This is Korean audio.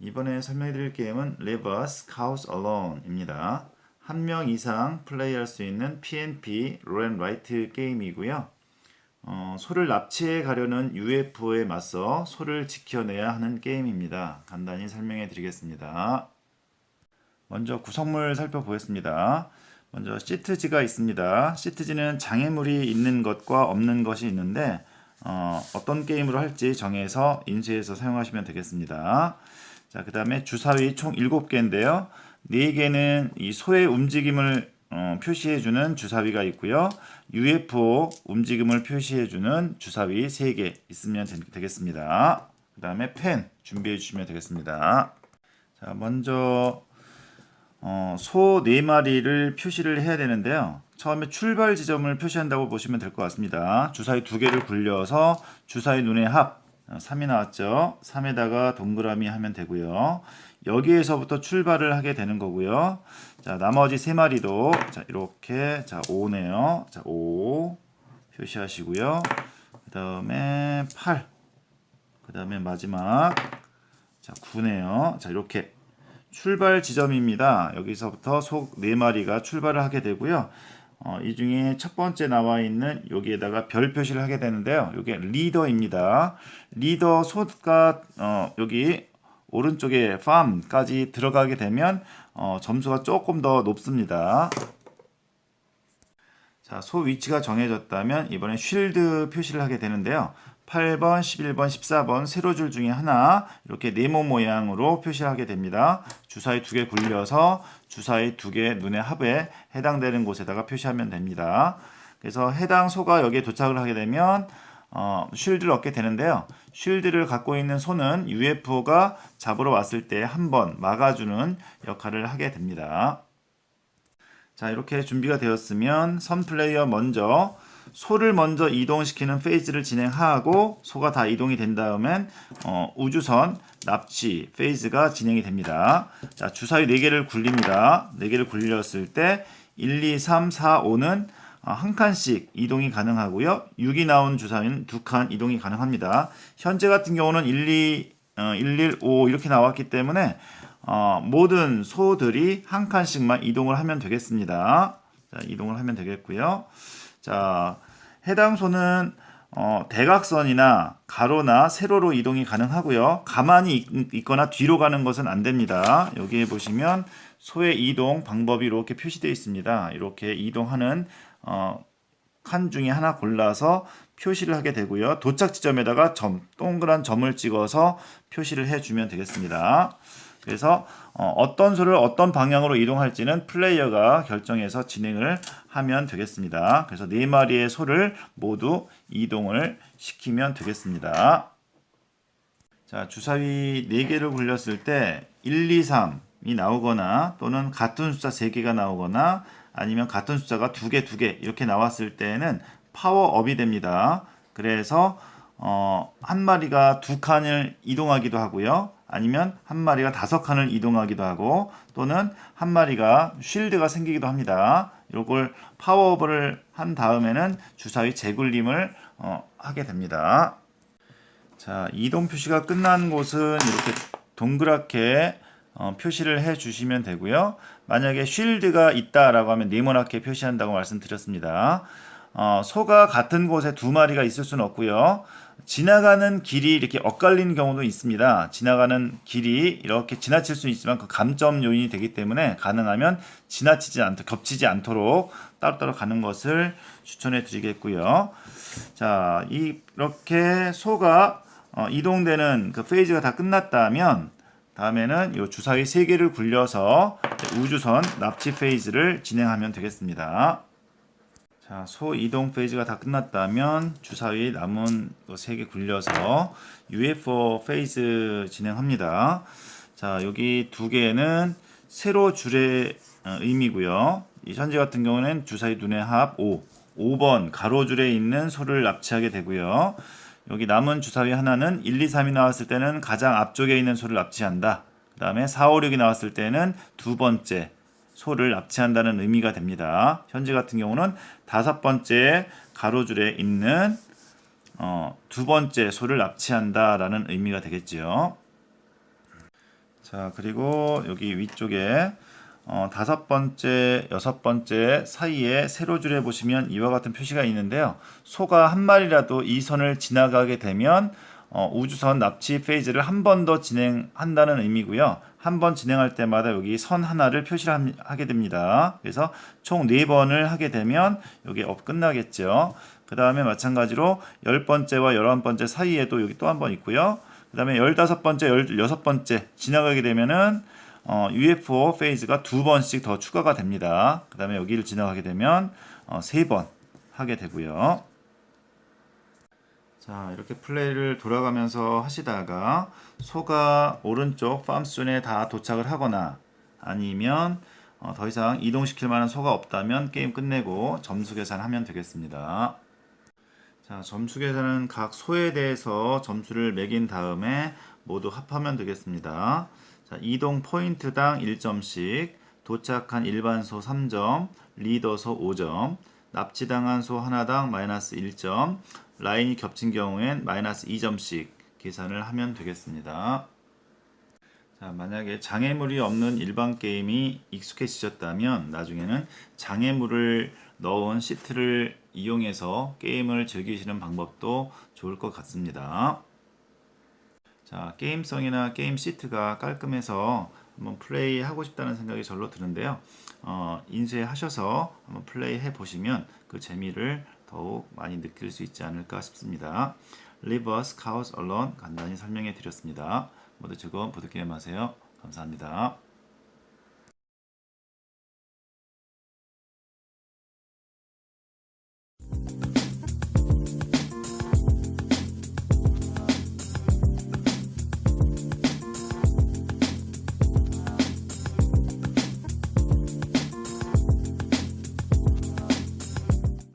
이번에 설명해 드릴 게임은 Leave Us Cows Alone입니다. 한 명 이상 플레이할 수 있는 PNP 롤앤 라이트 게임이고요. 어, 소를 납치해 가려는 UFO에 맞서 소를 지켜내야 하는 게임입니다. 간단히 설명해 드리겠습니다. 먼저 구성물 살펴보겠습니다. 먼저 시트지가 있습니다. 시트지는 장애물이 있는 것과 없는 것이 있는데 어, 어떤 게임으로 할지 정해서 인쇄해서 사용하시면 되겠습니다. 자, 그 다음에 주사위 총 7개인데요. 4개는 이 소의 움직임을 어, 표시해주는 주사위가 있고요. UFO 움직임을 표시해주는 주사위 3개 있으면 되- 되겠습니다. 그 다음에 펜 준비해 주시면 되겠습니다. 자, 먼저 어, 소 4마리를 표시를 해야 되는데요. 처음에 출발 지점을 표시한다고 보시면 될 것 같습니다. 주사위 두 개를 굴려서 주사위 눈의 합 3이 나왔죠. 3에다가 동그라미 하면 되고요. 여기에서부터 출발을 하게 되는 거고요. 자, 나머지 세 마리도 자, 이렇게 자, 5네요. 자, 5 표시하시고요. 그다음에 8. 그다음에 마지막 자, 9네요. 자, 이렇게 출발 지점입니다. 여기서부터 소 4마리가 출발을 하게 되고요. 어, 이 중에 첫 번째 나와 있는 여기에다가 별 표시를 하게 되는데요. 이게 리더입니다. 리더 소가 어, 여기 오른쪽에 farm까지 들어가게 되면 어, 점수가 조금 더 높습니다. 자, 소 위치가 정해졌다면 이번에 쉴드 표시를 하게 되는데요. 8번, 11번, 14번 세로 줄 중에 하나 이렇게 네모 모양으로 표시를 하게 됩니다. 주사위 두 개 굴려서 주사위 두 개 눈의 합에 해당되는 곳에다가 표시하면 됩니다. 그래서 해당 소가 여기에 도착을 하게 되면 어, 쉴드를 얻게 되는데요. 쉴드를 갖고 있는 소는 UFO가 잡으러 왔을 때 한 번 막아주는 역할을 하게 됩니다. 자 이렇게 준비가 되었으면 선 플레이어 먼저 소를 먼저 이동시키는 페이즈를 진행하고 소가 다 이동이 된 다음엔 어, 우주선 납치 페이즈가 진행이 됩니다. 자 주사위 4개를 굴립니다. 4개를 굴렸을 때 1, 2, 3, 4, 5는 어, 한 칸씩 이동이 가능하고요. 6이 나온 주사위는 두 칸 이동이 가능합니다. 현재 같은 경우는 1, 2, 어, 1, 1, 5 이렇게 나왔기 때문에 어, 모든 소들이 한 칸씩만 이동을 하면 되겠습니다. 자, 이동을 하면 되겠고요. 자, 해당 소는 어, 대각선이나 가로나 세로로 이동이 가능하고요. 가만히 있, 있거나 뒤로 가는 것은 안 됩니다. 여기에 보시면 소의 이동 방법이 이렇게 표시되어 있습니다. 이렇게 이동하는 어, 칸 중에 하나 골라서 표시를 하게 되고요. 도착 지점에다가 점, 동그란 점을 찍어서 표시를 해주면 되겠습니다. 그래서 어, 떤 소를 어떤 방향으로 이동할지는 플레이어가 결정해서 진행을 하면 되겠습니다. 그래서 네 마리의 소를 모두 이동을 시키면 되겠습니다. 자, 주사위 4개를 굴렸을 때 1, 2, 3이 나오거나 또는 같은 숫자 3개가 나오거나 아니면 같은 숫자가 2개, 2개 이렇게 나왔을 때는 파워업이 됩니다. 그래서 어, 한 마리가 두 칸을 이동하기도 하고요. 아니면 한 마리가 다섯 칸을 이동하기도 하고 또는 한 마리가 쉴드가 생기기도 합니다. 이걸 파워업을 한 다음에는 주사위 재굴림을 어, 하게 됩니다. 자, 이동 표시가 끝난 곳은 이렇게 동그랗게 어, 표시를 해 주시면 되고요. 만약에 쉴드가 있다라고 하면 네모나게 표시한다고 말씀드렸습니다. 어, 소가 같은 곳에 두 마리가 있을 수는 없고요. 지나가는 길이 이렇게 엇갈리는 경우도 있습니다. 지나가는 길이 이렇게 지나칠 수 있지만 그 감점 요인이 되기 때문에 가능하면 지나치지 않도록 겹치지 않도록 따로따로 가는 것을 추천해 드리겠고요. 자, 이- 이렇게 소가 어, 이동되는 그 페이지가 다 끝났다면 다음에는 이 주사위 3개를 굴려서 우주선 납치 페이지를 진행하면 되겠습니다. 자, 소 이동 페이지가 다 끝났다면 주사위 남은 3개 굴려서 UFO 페이즈 진행합니다. 자, 여기 두 개는 세로 줄의 어, 의미고요. 이 현재 같은 경우는 주사위 눈의 합 5, 5번 가로줄에 있는 소를 납치하게 되고요. 여기 남은 주사위 하나는 1, 2, 3이 나왔을 때는 가장 앞쪽에 있는 소를 납치한다. 그 다음에 4, 5, 6이 나왔을 때는 두 번째 소를 납치한다는 의미가 됩니다. 현재 같은 경우는 다섯 번째 가로줄에 있는 어, 두 번째 소를 납치한다라는 의미가 되겠지요. 자, 그리고 여기 위쪽에 어, 다섯 번째, 여섯 번째 사이에 세로줄에 보시면 이와 같은 표시가 있는데요. 소가 한 마리라도 이 선을 지나가게 되면 어, 우주선 납치 페이지를 한 번 더 진행한다는 의미고요. 한 번 진행할 때마다 여기 선 하나를 표시를 함- 하게 됩니다. 그래서 총네 번을 하게 되면 여기 업 끝나겠죠. 그 다음에 마찬가지로 열 번째와 열한 번째 사이에도 여기 또 한 번 있고요. 그 다음에 열다섯 번째, 열여섯 번째 지나가게 되면은 어, UFO 페이즈가 두 번씩 더 추가가 됩니다. 그 다음에 여기를 지나가게 되면 어, 세번 하게 되고요. 자, 이렇게 플레이를 돌아가면서 하시다가 소가 오른쪽 팜스존에 다 도착을 하거나 아니면 어, 더 이상 이동시킬 만한 소가 없다면 게임 끝내고 점수 계산하면 되겠습니다. 자, 점수 계산은 각 소에 대해서 점수를 매긴 다음에 모두 합하면 되겠습니다. 자, 이동 포인트당 1점씩, 도착한 일반 소 3점, 리더 소 5점, 납치당한 소 하나당 마이너스 1점, 라인이 겹친 경우엔 마이너스 2점씩 계산을 하면 되겠습니다. 자, 만약에 장애물이 없는 일반 게임이 익숙해지셨다면 나중에는 장애물을 넣은 시트를 이용해서 게임을 즐기시는 방법도 좋을 것 같습니다. 자, 게임성이나 게임 시트가 깔끔해서 한번 플레이 하고 싶다는 생각이 절로 드는데요. 어, 인쇄하셔서 한번 플레이 해 보시면 그 재미를 더욱 많이 느낄 수 있지 않을까 싶습니다. Leave us cows alone 간단히 설명해 드렸습니다. 모두 즐거운 보드게임 하세요. 감사합니다.